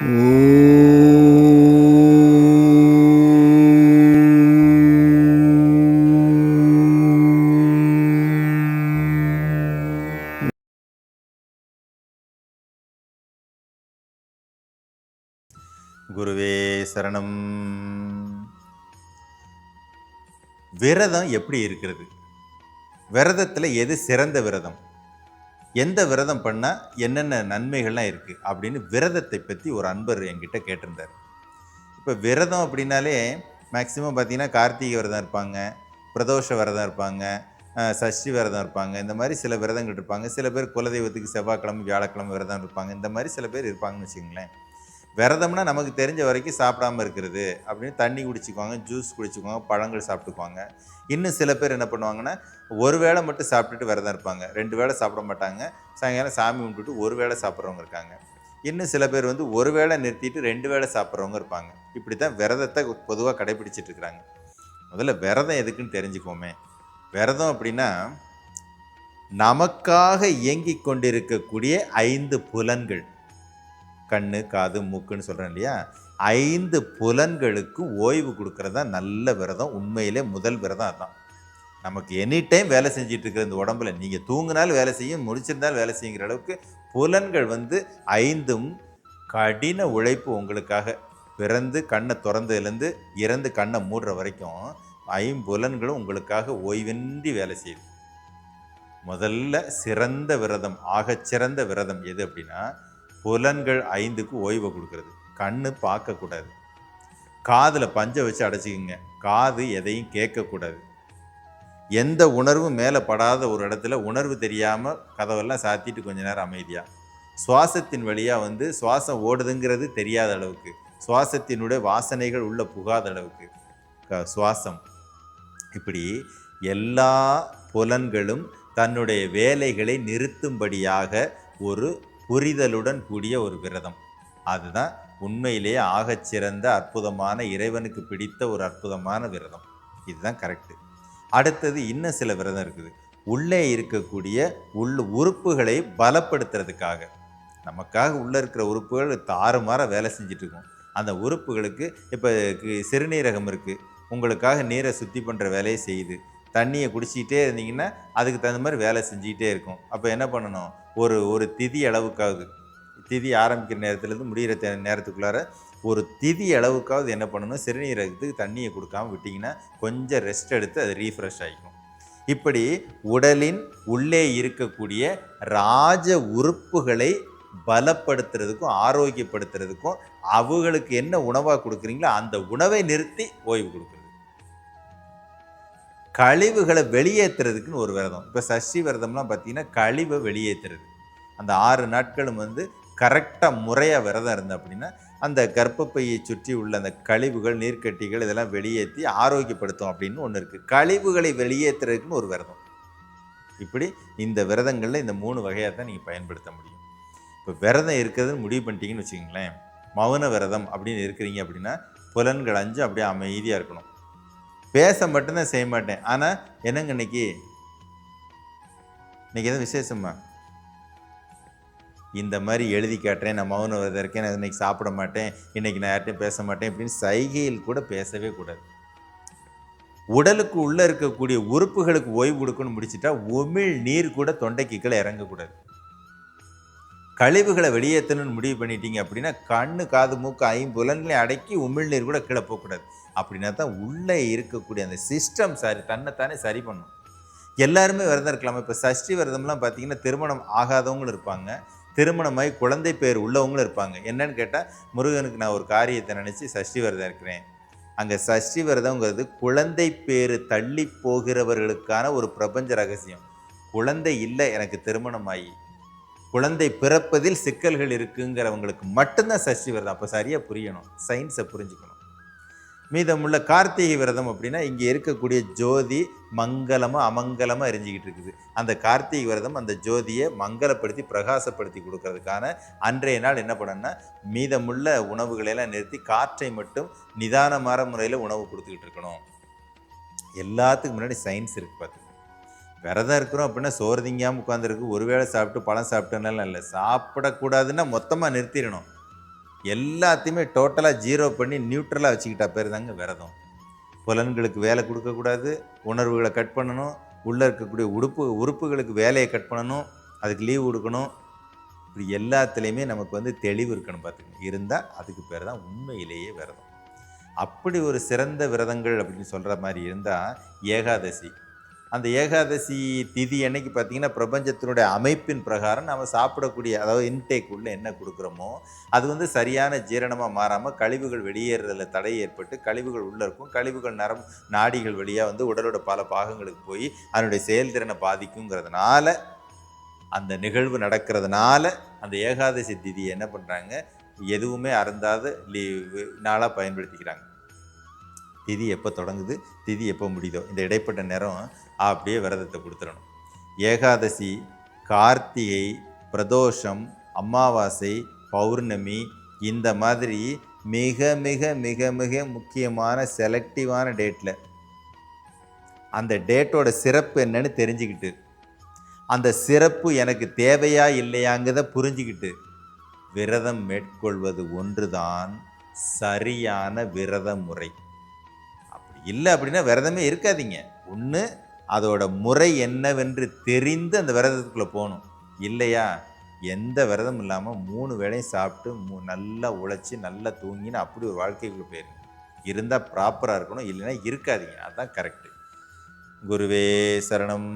குருவே சரணம். விரதம் எப்படி இருக்கிறது? விரதத்தில் எது சிறந்த விரதம்? எந்த விரதம் பண்ணால் என்னென்ன நன்மைகள்லாம் இருக்குது அப்படின்னு விரதத்தை பற்றி ஒரு அன்பர் என்கிட்ட கேட்டிருந்தார். இப்போ விரதம் அப்படின்னாலே மேக்சிமம் பார்த்தீங்கன்னா கார்த்திகை விரதம் இருப்பாங்க பிரதோஷ விரதம் இருப்பாங்க சஷ்டி விரதம் இருப்பாங்க இந்த மாதிரி சில விரதங்கள் இருப்பாங்க. சில பேர் குலதெய்வத்துக்கு செவ்வாய்க்கிழமை வியாழக்கிழமை விரதம் இருப்பாங்க. இந்த மாதிரி சில பேர் இருப்பாங்கன்னு வச்சுங்களேன் விரதம்னா நமக்கு தெரிஞ்ச வரைக்கும் சாப்பிடாம இருக்கிறது. அப்படின்னு தண்ணி குடிச்சுக்குவாங்க ஜூஸ் குடிச்சுக்குவாங்க பழங்கள் சாப்பிட்டுக்குவாங்க. இன்னும் சில பேர் என்ன பண்ணுவாங்கன்னா ஒரு வேளை மட்டும் சாப்பிட்டுட்டு விரதம் இருப்பாங்க. ரெண்டு வேளை சாப்பிட மாட்டாங்க. சாயங்காலம் சாமி கும்பிட்டுட்டு ஒரு வேளை சாப்பிட்றவங்க இருக்காங்க. இன்னும் சில பேர் வந்து ஒரு வேளை நிறுத்திட்டு ரெண்டு வேளை சாப்பிட்றவங்க இருப்பாங்க. இப்படி தான் விரதத்தை பொதுவாக கடைபிடிச்சிட்டு இருக்கிறாங்க. முதல்ல விரதம் எதுக்குன்னு தெரிஞ்சுக்கோமே விரதம் அப்படின்னா நமக்காக இயங்கி கொண்டிருக்கக்கூடிய ஐந்து புலன்கள். கண் காது மூக்குன்னு சொல்கிறேன் இல்லையா? ஐந்து புலன்களுக்கு ஓய்வு கொடுக்கறதா நல்ல விரதம். உண்மையிலே முதல் விரதம் அதான் நமக்கு எனி டைம் வேலை செஞ்சுட்டு இருக்கிற இந்த உடம்புல நீங்கள் தூங்கினாலும் வேலை செய்யும் முடிச்சிருந்தாலும் வேலை செய்யுங்கிற அளவுக்கு புலன்கள் வந்து ஐந்தும் கடின உழைப்பு உங்களுக்காக. பிறந்து கண்ணை திறந்ததுலேருந்து இறந்து கண்ணை மூடுற வரைக்கும் ஐம்புலன்களும் உங்களுக்காக ஓய்வின்றி வேலை செய்யுது. முதல்ல சிறந்த விரதம் ஆகச்சிறந்த விரதம் எது அப்படின்னா புலன்கள் ஐந்துக்கு ஓய்வை கொடுக்கறது. கண்ணு பார்க்கக்கூடாது. காதில் பஞ்சை வச்சு அடைச்சிக்கிங்க. காது எதையும் கேட்கக்கூடாது. எந்த உணர்வும் மேலே படாத ஒரு இடத்துல உணர்வு தெரியாமல் கதவெல்லாம் சாத்திட்டு கொஞ்ச நேரம் அமைதியாக சுவாசத்தின் வழியாக வந்து சுவாசம் ஓடுதுங்கிறது தெரியாத அளவுக்கு. சுவாசத்தினுடைய வாசனைகள் உள்ள புகாத அளவுக்கு. க- சுவாசம். இப்படி எல்லா புலன்களும் தன்னுடைய வேலைகளை நிறுத்தும்படியாக ஒரு புரிதலுடன் கூடிய ஒரு விரதம். அதுதான் உண்மையிலேயே ஆகச்சிறந்த அற்புதமான இறைவனுக்கு பிடித்த ஒரு அற்புதமான விரதம். இதுதான் கரெக்டு அடுத்தது இன்னும் சில விரதம் இருக்குது. உள்ளே இருக்கக்கூடிய உள்ள உறுப்புகளை பலப்படுத்துறதுக்காக. நமக்காக உள்ளே இருக்கிற உறுப்புகள் தாறுமாற வேலை செஞ்சிட்ருக்கோம் அந்த உறுப்புகளுக்கு இப்போ சிறுநீரகம் இருக்குது உங்களுக்காக நீரை சுத்தி பண்ணுற வேலையை செய்யுது. தண்ணியை குடிச்சிக்கிட்டே இருந்தீங்கன்னா அதுக்கு தகுந்த மாதிரி வேலை செஞ்சுக்கிட்டே இருக்கும். அப்போ என்ன பண்ணணும்? ஒரு ஒரு திதி அளவுக்காவது திதி ஆரம்பிக்கிற நேரத்துலேருந்து முடிகிற நேரத்துக்குள்ளார ஒரு திதி அளவுக்காவது என்ன பண்ணணும்? சிறுநீரகத்துக்கு தண்ணியை கொடுக்காம விட்டிங்கன்னா கொஞ்சம் ரெஸ்ட் எடுத்து அது ரீஃப்ரெஷ் ஆகிக்கும் இப்படி உடலின் உள்ளே இருக்கக்கூடிய ராஜ உறுப்புகளை பலப்படுத்துறதுக்கும் ஆரோக்கியப்படுத்துறதுக்கும் அவங்களுக்கு என்ன உணவாக கொடுக்குறீங்களோ அந்த உணவை நிறுத்தி ஓய்வு கொடுக்குறது கழிவுகளை வெளியேற்றுறதுக்குன்னு ஒரு விரதம். இப்போ சஷ்டி விரதம்லாம் பார்த்தீங்கன்னா கழிவை வெளியேற்றுறது அந்த ஆறு நாட்களும் வந்து கரெக்டாக முறையாக விரதம் இருந்த அப்படின்னா அந்த கர்ப்பப்பையை சுற்றி உள்ள அந்த கழிவுகள் நீர்க்கட்டிகள் இதெல்லாம் வெளியேற்றி ஆரோக்கியப்படுத்தும் அப்படின்னு ஒன்று இருக்குது கழிவுகளை வெளியேற்றுறதுக்குன்னு ஒரு விரதம். இப்படி இந்த விரதங்களில் இந்த மூணு வகையாக தான் நீங்கள் பயன்படுத்த முடியும். இப்போ விரதம் இருக்கிறதுன்னு முடிவு பண்ணிட்டீங்கன்னு வச்சுக்கோங்களேன். மௌன விரதம் அப்படின்னு இருக்கிறீங்க அப்படின்னா புலன்கள் அஞ்சு அப்படியே அமைதியாக இருக்கணும். பேச மட்டும்தான் செய்ய மாட்டேன். ஆனால் என்னங்க இன்னைக்கு? இன்னைக்கு எதுவும் விசேஷமா? இந்த மாதிரி எழுதி காட்டுறேன் நான் மௌன விரதம் இருக்கேன் நான் இன்னைக்கு சாப்பிட மாட்டேன் இன்றைக்கி நான் யார்ட்டையும் பேச மாட்டேன் இப்படின்னு சைகையில் கூட பேசவே கூடாது. உடலுக்கு உள்ளே இருக்கக்கூடிய உறுப்புகளுக்கு ஓய்வு கொடுக்கணும்னு முடிச்சிட்டா உமிழ் நீர் கூட தொண்டைக்கு கீழே இறங்கக்கூடாது. கழிவுகளை வெளியேற்றணும்னு முடிவு பண்ணிட்டீங்க அப்படின்னா கண்ணு காது மூக்கு ஐம்புலன்களையும் அடக்கி உமிழ்நீர் கூட கீழே போகக்கூடாது. அப்படின்னா தான் உள்ளே இருக்கக்கூடிய அந்த சிஸ்டம் சரி தன்னைத்தானே சரி பண்ணும். எல்லாருமே விரதம் இருக்கலாமா. இப்போ சஷ்டி விரதம்லாம் பார்த்தீங்கன்னா திருமணம் ஆகாதவங்களும் இருப்பாங்க. திருமணமாகி குழந்தை பேர் உள்ளவங்களும் இருப்பாங்க. என்னன்னு கேட்டால் முருகனுக்கு நான் ஒரு காரியத்தை நினச்சி சஷ்டி விரதம் இருக்கிறேன். அங்கே சஷ்டி விரதங்கிறது குழந்தை பேர் தள்ளி போகிறவர்களுக்கான ஒரு பிரபஞ்ச ரகசியம். குழந்தை இல்லை எனக்கு திருமணமாகி குழந்தை பிறப்பதில் சிக்கல்கள் இருக்குங்கிறவங்களுக்கு மட்டும்தான் சஷ்டி விரதம். அப்போ சரியாக புரியணும். சயின்ஸை புரிஞ்சுக்கணும். மீதமுள்ள கார்த்திகை விரதம் அப்படின்னா இங்கே இருக்கக்கூடிய ஜோதி மங்களமாக அமங்கலமாக எரிஞ்சிக்கிட்டு இருக்குது. அந்த கார்த்திகை விரதம் அந்த ஜோதியை மங்களப்படுத்தி பிரகாசப்படுத்தி கொடுக்கறதுக்கான அன்றைய நாள் என்ன பண்ணணும்னா மீதமுள்ள உணவுகளை எல்லாம் நிறுத்தி காற்றை மட்டும் நிதானமான முறையில் உணவு கொடுத்துக்கிட்டு இருக்கணும். எல்லாத்துக்கும் முன்னாடி சயின்ஸ் இருக்குது பார்த்து விரதம் இருக்கிறோம் அப்படின்னா சோறு திங்காமல் உட்காந்துருக்கு ஒரு வேளை சாப்பிட்டு பழம் சாப்பிட்டனால இல்லை. சாப்பிடக்கூடாதுன்னா மொத்தமாக நிறுத்திடணும். எல்லாத்தையுமே டோட்டலாக ஜீரோ பண்ணி நியூட்ரலாக வச்சுக்கிட்டா பேர் தாங்க விரதம். புலன்களுக்கு வேலை கொடுக்கக்கூடாது. உணர்வுகளை கட் பண்ணணும். உள்ளே இருக்கக்கூடிய உடுப்பு உறுப்புகளுக்கு வேலையை கட் பண்ணணும். அதுக்கு லீவ் கொடுக்கணும். இப்படி எல்லாத்துலேயுமே நமக்கு வந்து தெளிவு இருக்கணும் பார்த்துக்கணும் இருந்தால் அதுக்கு பேர் தான் உண்மையிலேயே விரதம். அப்படி ஒரு சிறந்த விரதங்கள் அப்படின்னு சொல்கிற மாதிரி இருந்தால் ஏகாதசி. அந்த ஏகாதசி திதி என்னைக்கு பார்த்தீங்கன்னா பிரபஞ்சத்தினுடைய அமைப்பின் பிரகாரம் நம்ம சாப்பிடக்கூடிய அதாவது இன்டேக் உள்ள என்ன கொடுக்குறோமோ அது வந்து சரியான ஜீரணமாக மாறாமல் கழிவுகள் வெளியேறதில் தடை ஏற்பட்டு கழிவுகள் உள்ளே இருக்கும். கழிவுகள் நரம் நாடிகள் வழியாக வந்து உடலோட பல பாகங்களுக்கு போய் அதனுடைய செயல்திறனை பாதிக்குங்கிறதுனால அந்த நிகழ்வு நடக்கிறதுனால அந்த ஏகாதசி திதியை என்ன பண்ணுறாங்க எதுவுமே அருந்தாத லீவு நாளாக பயன்படுத்திக்கிறாங்க. திதி எப்போ தொடங்குது திதி எப்போ முடியுதோ. இந்த இடைப்பட்ட நேரம் அப்படியே விரதத்தை கொடுத்துடணும். ஏகாதசி கார்த்திகை பிரதோஷம் அமாவாசை பௌர்ணமி இந்த மாதிரி மிக மிக மிக மிக முக்கியமான செலக்டிவான டேட்டில் அந்த டேட்டோட சிறப்பு என்னன்னு தெரிஞ்சுக்கிட்டு அந்த சிறப்பு எனக்கு தேவையா இல்லையாங்கிறத புரிஞ்சுக்கிட்டு விரதம் மேற்கொள்வது ஒன்றுதான் சரியான விரத முறை. இல்லை அப்படின்னா விரதமே இருக்காதீங்க. ஒன்று அதோட முறை என்னவென்று தெரிந்து அந்த விரதத்துக்குள்ளே போகணும். இல்லையா? எந்த விரதம் இல்லாமல் மூணு வேளையும் சாப்பிட்டு மூ நல்லா உழைச்சி நல்லா தூங்கின்னு அப்படி ஒரு வாழ்க்கைக்குள்ளே போயிருங்க இருந்தால் ப்ராப்பராக இருக்கணும். இல்லைன்னா இருக்காதீங்க. அதுதான் கரெக்டு குருவே சரணம்.